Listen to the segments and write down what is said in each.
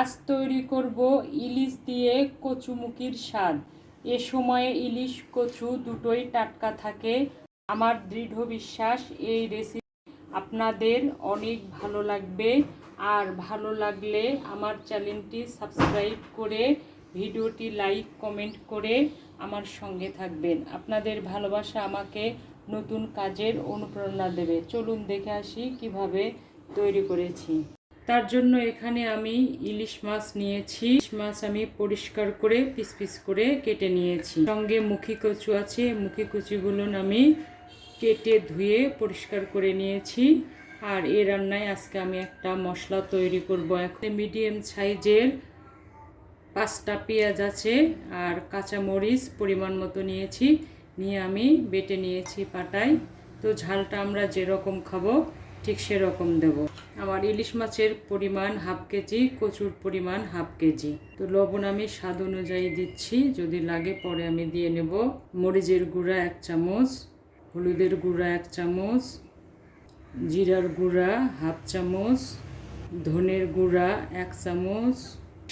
আজ তৈরি করব, ইলিশ দিয়ে কচুমুখির স্বাদ। এ সময়ে ইলিশ, কচু দুটোই টাটকা থাকে। আমার দৃঢ় বিশ্বাস, এই রেসিপি আপনাদের অনেক ভালো লাগবে। আর ভালো লাগলে আমার চ্যানেলটি সাবস্ক্রাইব করে, ভিডিওটি লাইক, কমেন্ট করে আমার সঙ্গে থাকবেন। আপনাদের ভালোবাসা আমাকে নতুন কাজের অনুপ্রেরণা দেবে। চলুন দেখে আসি কীভাবে তৈরি করেছি। তার জন্য এখানে আমি ইলিশ মাছ নিয়েছি। ইলিশ মাছ আমি পরিষ্কার করে, পিস পিস করে কেটে নিয়েছি। সঙ্গে মুখি কচু আছে, মুখি কচুগুলো আমি কেটে ধুয়ে পরিষ্কার করে নিয়েছি। আর এই রান্নায় আজকে আমি একটা মশলা তৈরি করব এখন। মিডিয়াম সাইজের পাঁচটা পেঁয়াজ আছে আর কাঁচামরিচ পরিমাণ মতো নিয়েছি। নিয়ে আমি বেটে নিয়েছি পাটায়। তো ঝালটা আমরা যেরকম খাব ঠিক সেরকম দেব। আমার ইলিশ মাছের পরিমাণ হাফ কেজি, কচুর পরিমাণ হাফ কেজি। তো লবণ আমি স্বাদ অনুযায়ী দিচ্ছি। যদি লাগে পরে আমি দিয়ে নেব। মরিচের গুঁড়া এক চামচ, হলুদের গুঁড়া এক চামচ, জিরার গুঁড়া হাফ চামচ, ধনের গুঁড়া এক চামচ,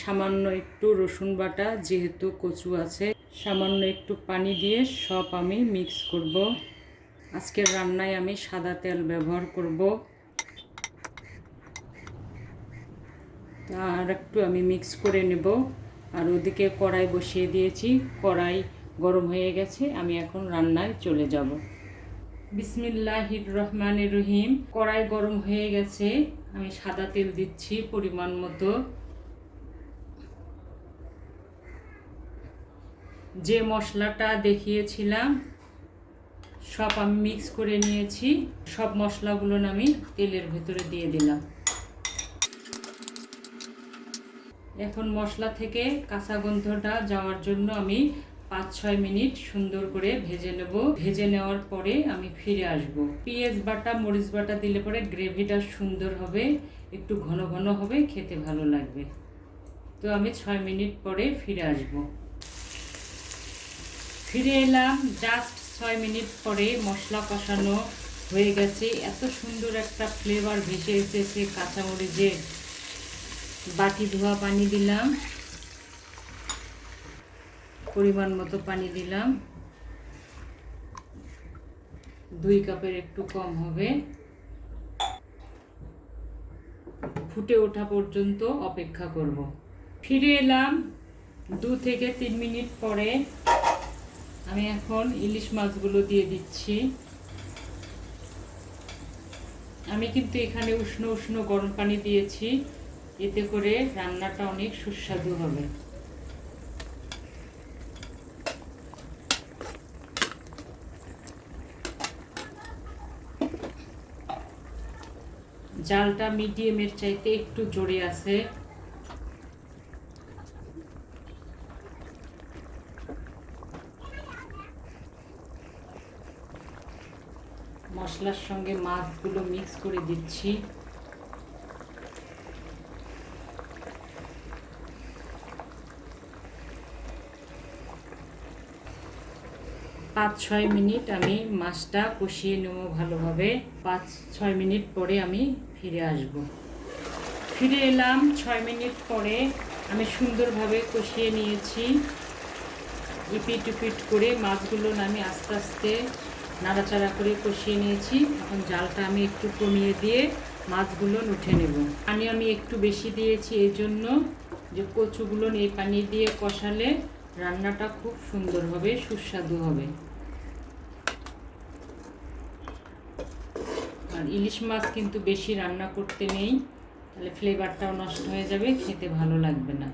সামান্য একটু রসুন বাটা যেহেতু কচু আছে, সামান্য একটু পানি দিয়ে সব আমি মিক্স করব। আজকের রান্নায় আমি সাদা তেল ব্যবহার করব। আর একটু আমি মিক্স করে নেব। আর ওদিকে কড়াই বসিয়ে দিয়েছি। কড়াই গরম হয়ে গেছে, আমি এখন রান্নায় চলে যাব। বিসমিল্লাহির রহমান রহিম। কড়াই গরম হয়ে গেছে, আমি সাদা তেল দিচ্ছি পরিমাণ মতো। যে মশলাটা দেখিয়েছিলাম সব আমি মিক্স করে নিয়েছি। সব মশলাগুলো আমি তেলের ভেতরে দিয়ে দিলাম। এখন মশলা থেকে কাঁচা গন্ধটা যাওয়ার জন্য আমি পাঁচ ছয় মিনিট সুন্দর করে ভেজে নেব। ভেজে নেওয়ার পরে আমি ফিরে আসব। পেঁয়াজ বাটা, মরিচ বাটা দিলে পরে গ্রেভিটা সুন্দর হবে, একটু ঘন ঘন হবে, খেতে ভালো লাগবে। তো আমি ছয় মিনিট পরে ফিরে আসব। ফিরে এলাম জাস্ট ছয় মিনিট পরে মশলা কষানো হয়ে গেছে। এত সুন্দর একটা ফ্লেভার ভেসে এসেছে কাঁচামরিচের। বাটি ধোয়া পানি দিলাম। পরিমাণ মতো পানি দিলাম। দুই কাপের একটু কম হবে। ফুটে ওঠা পর্যন্ত অপেক্ষা করব। ফিরে এলাম দু থেকে তিন মিনিট পরে। আমি এখন ইলিশ মাছগুলো দিয়ে দিচ্ছি। আমি কিন্তু এখানে উষ্ণ উষ্ণ গরম পানি দিয়েছি। এতে করে রান্নাটা অনেক সুস্বাদু হবে। জালটা মিডিয়ামের চাইতে একটু জোরে আছে। মশলার সঙ্গে মাছগুলো মিক্স করে দিচ্ছি। পাঁচ ছয় মিনিট আমি মাছটা কষিয়ে নেব ভালোভাবে। পাঁচ ছয় মিনিট পরে আমি ফিরে আসব। ফিরে এলাম, ছয় মিনিট পরে আমি সুন্দরভাবে কষিয়ে নিয়েছি। ইপিট উপিট করে মাছগুলো আমি আস্তে আস্তে নাড়াচাড়া করে কষিয়ে নিয়েছি। এখন জালটা আমি একটু কমিয়ে দিয়ে মাছগুলো উঠে নেব। পানি আমি একটু বেশি দিয়েছি এই জন্য যে কচুগুলো এই পানি দিয়ে কষালে রান্নাটা খুব সুন্দর হবে, সুস্বাদু হবে। আর ইলিশ মাছ কিন্তু বেশি রান্না করতে নেই, তাহলে ফ্লেভারটাও নষ্ট হয়ে যাবে, খেতে ভালো লাগবে না।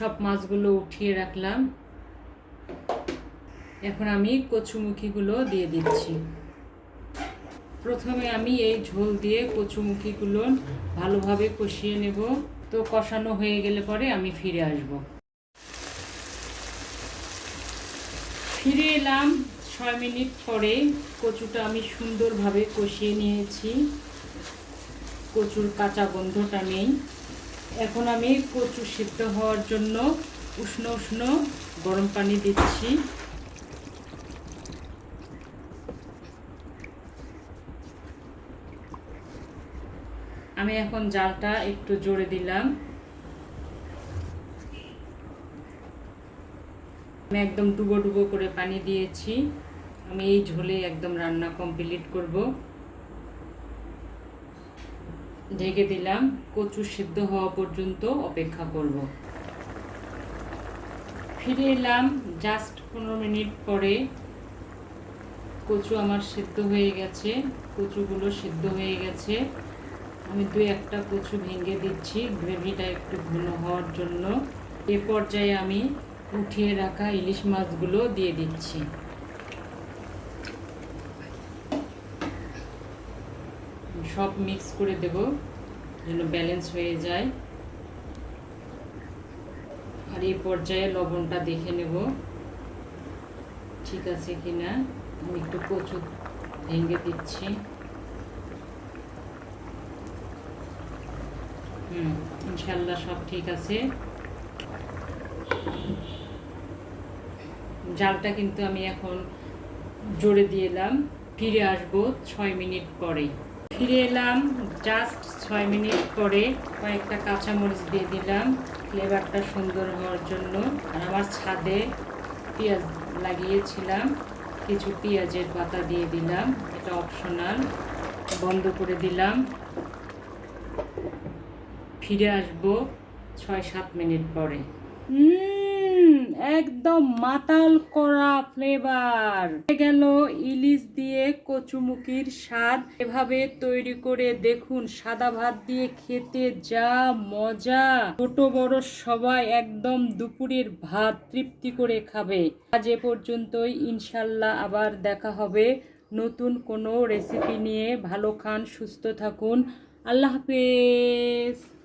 সব মাছগুলো উঠিয়ে রাখলাম। এখন আমি কচুমুখিগুলো দিয়ে দিচ্ছি। প্রথমে আমি এই ঝোল দিয়ে কচুমুখিগুলো ভালোভাবে কষিয়ে নেব। তো কষানো হয়ে গেলে পরে আমি ফিরে আসব। ফিরে এলাম ছয় মিনিট পরে। কচুটা আমি সুন্দরভাবে কষিয়ে নিয়েছি। কচুর কাঁচা গন্ধটা নেই। এখন আমি কচু সিদ্ধ হওয়ার জন্য উষ্ণ উষ্ণ গরম পানি দিচ্ছি। আমি এখন জালটা একটু জোরে দিলাম। আমি একদম ডুবো ডুবো করে পানি দিয়েছি। আমি এই ঝোলে একদম রান্না কমপ্লিট করব। ঢেকে দিলাম, কচু সিদ্ধ হওয়া পর্যন্ত অপেক্ষা করব। ফিরে এলাম জাস্ট পনেরো মিনিট পরে। কচু আমার সিদ্ধ হয়ে গেছে, কচুগুলো সিদ্ধ হয়ে গেছে। আমি দু একটা কচু ভেঙে দিচ্ছি, গ্রেভিটা একটু ঘন হওয়ার জন্য। এ পর্যায়ে আমি উঠিয়ে রাখা ইলিশ মাছগুলো দিয়ে দিচ্ছি। সব মিক্স করে দেব, যেন ব্যালেন্স হয়ে যায়। আর এই পর্যায়ে লবণটা দেখে নেব, ঠিক আছে কিনা। আমি একটু কচু ভেঙে দিচ্ছি। হুম, ইনশাল্লাহ সব ঠিক আছে। জালটা কিন্তু আমি এখন জোরে দিয়ে এলাম, ফিরে আসব ছয় মিনিট পরে ফিরে এলাম জাস্ট ছয় মিনিট পরে কয়েকটা কাঁচামরিচ দিয়ে দিলাম। ফ্লেভারটা সুন্দর হওয়ার জন্য। আর আমার ছাদে পেঁয়াজ লাগিয়েছিলাম। কিছু পেঁয়াজের পাতা দিয়ে দিলাম। এটা অপশনাল বন্ধ করে দিলাম। ফিরে আসব ছয় সাত মিনিট পরে। একদম মাতাল করা ফ্লেভার গেল ইলিশ দিয়ে কচুমুখির স্বাদ। এভাবে তৈরি করে দেখুন, সাদা ভাত দিয়ে খেতে যা মজা। ছোট, বড় সবাই একদম দুপুরের ভাত তৃপ্তি করে খাবে। আজ এ পর্যন্তই, ইনশাল্লাহ আবার দেখা হবে নতুন কোনো রেসিপি নিয়ে। ভালো খান, সুস্থ থাকুন। আল্লাহ হাফেজ।